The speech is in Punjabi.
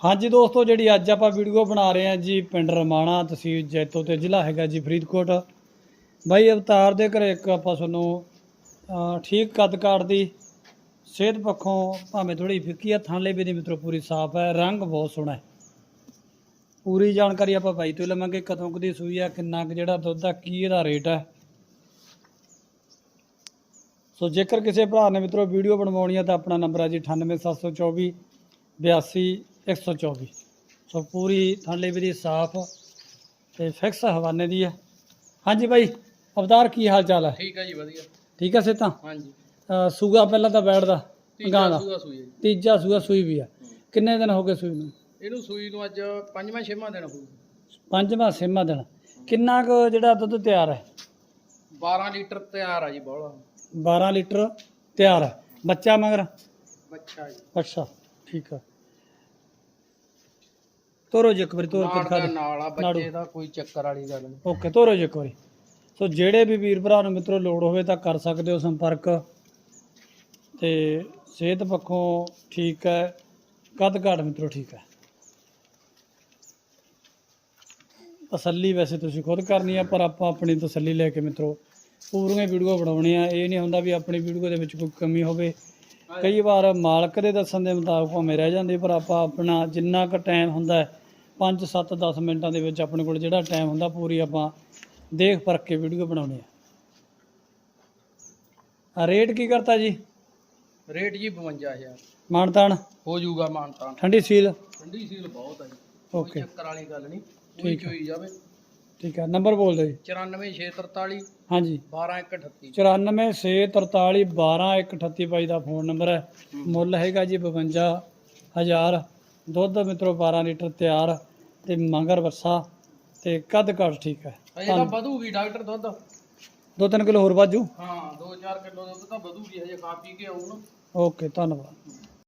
ਹਾਂਜੀ ਦੋਸਤੋ, ਜਿਹੜੀ ਅੱਜ ਆਪਾਂ ਵੀਡੀਓ ਬਣਾ ਰਹੇ ਹਾਂ ਜੀ ਪਿੰਡ ਰਮਾਣਾ ਤਹਿਸੀਲ ਜੈਤੋ ਤੇ ਜ਼ਿਲ੍ਹਾ ਹੈਗਾ ਜੀ ਫਰੀਦਕੋਟ। ਬਾਈ ਅਵਤਾਰ ਦੇ ਘਰੇ ਇੱਕ ਆਪਾਂ ਤੁਹਾਨੂੰ ਠੀਕ ਕੱਦ ਕਾਠ ਦੀ ਸਿਹਤ ਪੱਖੋਂ ਭਾਵੇਂ ਥੋੜੀ ਫਿੱਕੀ ਆ ਥਾਂਲੇ ਵੀ ਦੀ ਮਿੱਤਰੋ, ਪੂਰੀ ਸਾਫ਼ ਹੈ, ਰੰਗ ਬਹੁਤ ਸੋਹਣਾ ਹੈ। ਪੂਰੀ ਜਾਣਕਾਰੀ ਆਪਾਂ ਬਾਈ ਤੋਂ ਲਵਾਂਗੇ, ਕਦੋਂ ਕਦੀ ਸੂਈ ਆ, ਕਿੰਨਾ ਕੁ ਜਿਹੜਾ ਦੁੱਧ ਆ, ਕੀ ਇਹਦਾ ਰੇਟ ਹੈ ਸੋ ਜੇਕਰ ਕਿਸੇ ਭਰਾ ਨੇ ਮਿੱਤਰੋ ਵੀਡੀਓ ਬਣਵਾਉਣੀ ਹੈ ਤਾਂ ਆਪਣਾ ਨੰਬਰ ਹੈ ਜੀ 98724 82 124 ਸੋ ਪੂਰੀ ਥਾਂਲੇ ਵੀ ਦੀ ਸਾਫ਼ ਤੇ ਫਿਕਸ ਹਵਾਨੇ ਦੀ ਹੈ। ਹਾਂਜੀ ਬਾਈ ਅਵਤਾਰ ਕੀ ਹਾਲ ਚਾਲ ਹੈ? ਠੀਕ ਹੈ ਜੀ ਵਧੀਆ। ਠੀਕ ਹੈ ਸੇਤਾ? ਹਾਂਜੀ। ਸੂਗਾ ਪਹਿਲਾਂ ਤਾਂ ਬੈਠਦਾ ਗਾਂ ਦਾ। ਸੂਆ ਸੂਈ ਹੈ ਜੀ। ਤੀਜਾ ਸੂਆ ਸੂਈ ਵੀ ਆ ਕਿੰਨੇ ਦਿਨ ਹੋ ਗਏ ਸੂਈ ਨੂੰ? ਇਹਨੂੰ ਸੂਈ ਨੂੰ ਅੱਜ ਪੰਜਵਾਂ ਛੇਵਾਂ ਦਿਨ ਹੋਊ ਪੰਜਵਾਂ ਛੇਵਾਂ ਦਿਨ। ਕਿੰਨਾ ਕੁ ਜਿਹੜਾ ਦੁੱਧ ਤਿਆਰ ਹੈ? 12 ਲੀਟਰ ਤਿਆਰ ਆ ਜੀ ਬੋਲਾ 12 ਲੀਟਰ ਤਿਆਰ ਹੈ। ਬੱਚਾ ਮਗਰ? ਬੱਚਾ ਜੀ। ਅੱਛਾ ਠੀਕ ਆ। ਤੋਰੋ ਜੀ ਇੱਕ ਵਾਰੀ ਤੋਰ ਕੇ ਦਿਖਾ ਦਾ। ਨਾਲ ਆ। ਬੱਚੇ ਦਾ ਕੋਈ ਚੱਕਰ ਵਾਲੀ ਗੱਲ ਨਹੀਂ। ਓਕੇ ਤੋਰੋ ਜੀ ਇੱਕ ਵਾਰੀ। ਸੋ ਜਿਹੜੇ ਵੀ ਵੀਰ ਭਰਾ ਨੂੰ ਮਿੱਤਰੋ ਲੋੜ ਹੋਵੇ ਤਾਂ ਕਰ ਸਕਦੇ ਹੋ ਸੰਪਰਕ। ਤੇ ਸਿਹਤ ਪੱਖੋਂ ਠੀਕ ਹੈ ਕੱਦ ਘਾਟ ਮਿੱਤਰੋ ਠੀਕ ਹੈ। ਤਸੱਲੀ ਵੈਸੇ ਤੁਸੀਂ ਖੁਦ ਕਰਨੀ ਆ ਪਰ ਆਪਾਂ ਆਪਣੀ ਤਸੱਲੀ ਲੈ ਕੇ ਮਿੱਤਰੋ ਪੂਰੀਆਂ ਵੀਡੀਓ ਬਣਾਉਣੀਆਂ ਇਹ ਨਹੀਂ ਹੁੰਦਾ ਵੀ ਆਪਣੀ ਵੀਡੀਓ ਦੇ ਵਿੱਚ ਕੋਈ ਕਮੀ ਹੋਵੇ। ਕਈ ਵਾਰ ਮਾਲਕ ਦੇ ਦੱਸਣ ਦੇ ਮੁਤਾਬਕ ਭਾਵੇਂ ਰਹਿ ਜਾਂਦੇ ਪਰ ਆਪਾਂ ਆਪਣਾ ਜਿੰਨਾ ਕੁ ਟਾਈਮ ਹੁੰਦਾ ਹੈ 5 7 10 ਮਿੰਟਾਂ ਦੇ ਵਿੱਚ ਆਪਣੇ ਕੋਲ ਜਿਹੜਾ ਟਾਈਮ ਹੁੰਦਾ ਪੂਰੀ ਆਪਾਂ ਦੇਖ ਪਰਖ ਕੇ ਵੀਡੀਓ ਬਣਾਉਣੀ ਆ ਰੇਟ ਕੀ ਕਰਤਾ ਜੀ? ਰੇਟ ਜੀ 52000 ਮਾਨਤਾਨ? ਹੋ ਜਾਊਗਾ ਮਾਨਤਾਨ। ਠੰਡੀ ਸੀਲ? ਠੰਡੀ ਸੀਲ ਬਹੁਤ ਆ ਜੀ। ਓਕੇ ਚੱਕਰ ਵਾਲੀ ਗੱਲ ਨਹੀਂ। ਠੀਕ ਹੈ। ਚੋਈ ਜਾਵੇ। ਠੀਕ ਹੈ ਨੰਬਰ ਬੋਲ ਦਿਓ ਜੀ। 94643 ਹਾਂਜੀ। 12138 94 138 ਬਾਈ ਦਾ ਫੋਨ ਨੰਬਰ ਹੈ। ਮੁੱਲ ਹੈਗਾ ਜੀ 52000 ਦੁੱਧ ਮਿੱਤਰੋ 12 ਲੀਟਰ ਤਿਆਰ। ਤੇ ਮਗਰ ਵੱਸਾ ਤੇ ਕੱਦ ਘੱਟ ਠੀਕ ਹੈ। ਅਜੇ ਤਾਂ ਵਧੂਗੀ ਡਾਕਟਰ ਦੁੱਧ। 2-3 ਕਿਲੋ ਹੋਰ ਵਾਜੂ ਹਾਂ 2-4 ਕਿਲੋ ਦੁੱਧ ਤਾਂ ਵਧੂਗੀ ਹਜੇ ਖਾ ਪੀ ਕੇ ਆਉ ਨਾ ਓਕੇ ਧੰਨਵਾਦ।